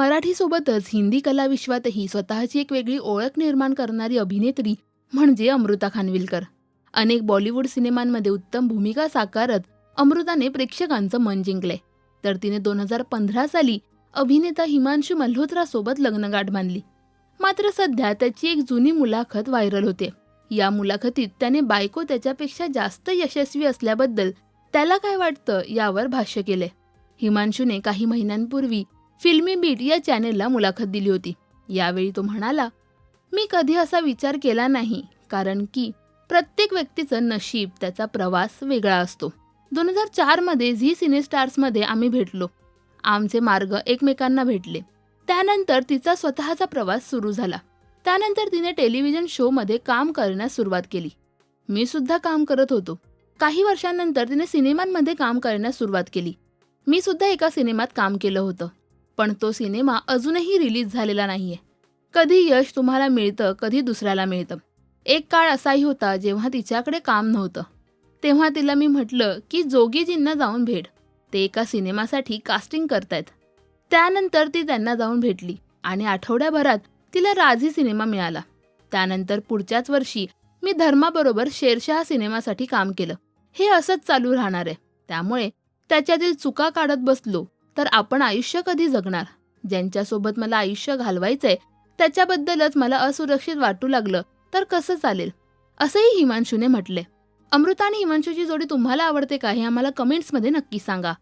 मराठीसोबतच हिंदी कलाविश्वातही स्वतःची एक वेगळी ओळख निर्माण करणारी अभिनेत्री म्हणजे अमृता खानविलकर. अनेक बॉलिवूड सिनेमांमध्ये उत्तम भूमिका साकारत अमृताने प्रेक्षकांचं मन जिंकले. तर तिने दोन हजार पंधरा साली अभिनेता हिमांशू मल्होत्रासोबत लग्नगाठ बांधली. मात्र सध्या त्याची एक जुनी मुलाखत व्हायरल होते. या मुलाखतीत त्याने बायको त्याच्यापेक्षा जास्त यशस्वी असल्याबद्दल त्याला काय वाटतं यावर भाष्य केले. हिमांशूने काही महिन्यांपूर्वी फिल्मी बीट या चॅनेलला मुलाखत दिली होती. यावेळी तो म्हणाला मी कधी असा विचार केला नाही कारण की प्रत्येक व्यक्तीचं नशीब त्याचा प्रवास वेगळा असतो. दोन हजार चारमध्ये झी सिनेस्टार्समध्ये आम्ही भेटलो. आमचे मार्ग एकमेकांना भेटले. त्यानंतर तिचा स्वतःचा प्रवास सुरू झाला. त्यानंतर तिने टेलिव्हिजन शोमध्ये काम करण्यास सुरुवात केली. मी सुद्धा काम करत होतो. काही वर्षांनंतर तिने सिनेमांमध्ये काम करण्यास सुरुवात केली. मी सुद्धा एका सिनेमात काम केलं होतं. पण तो सिनेमा अजूनही रिलीज झालेला नाहीये. कधी यश तुम्हाला मिळतं कधी दुसऱ्याला मिळतं. एक काळ असाही होता जेव्हा तिच्याकडे काम नव्हतं. तेव्हा तिला मी म्हटलं की जोगीजींना जाऊन भेट. ते एका सिनेमासाठी कास्टिंग करतायत. त्यानंतर ती त्यांना जाऊन भेटली आणि आठवड्याभरात तिला राझी सिनेमा मिळाला. त्यानंतर पुढच्याच वर्षी मी धर्माबरोबर शेरशहा सिनेमासाठी काम केलं. हे असंच चालू राहणार आहे. त्यामुळे त्याच्यातील चुका काढत बसलो. तर आपण आयुष्य कधी जगणार? ज्यांच्यासोबत मला आयुष्य घालवायचंय त्याच्याबद्दलच मला असुरक्षित वाटू लागलं तर कसं चालेल? असंही हिमांशूने म्हटले. अमृता आणि हिमांशूची जोडी तुम्हाला आवडते का हे आम्हाला कमेंट्समध्ये नक्की सांगा.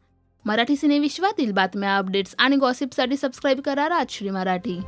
मराठी सिनेविश्वातील बातम्या अपडेट्स आणि गॉसिपसाठी सबस्क्राईब करा राजश्री मराठी.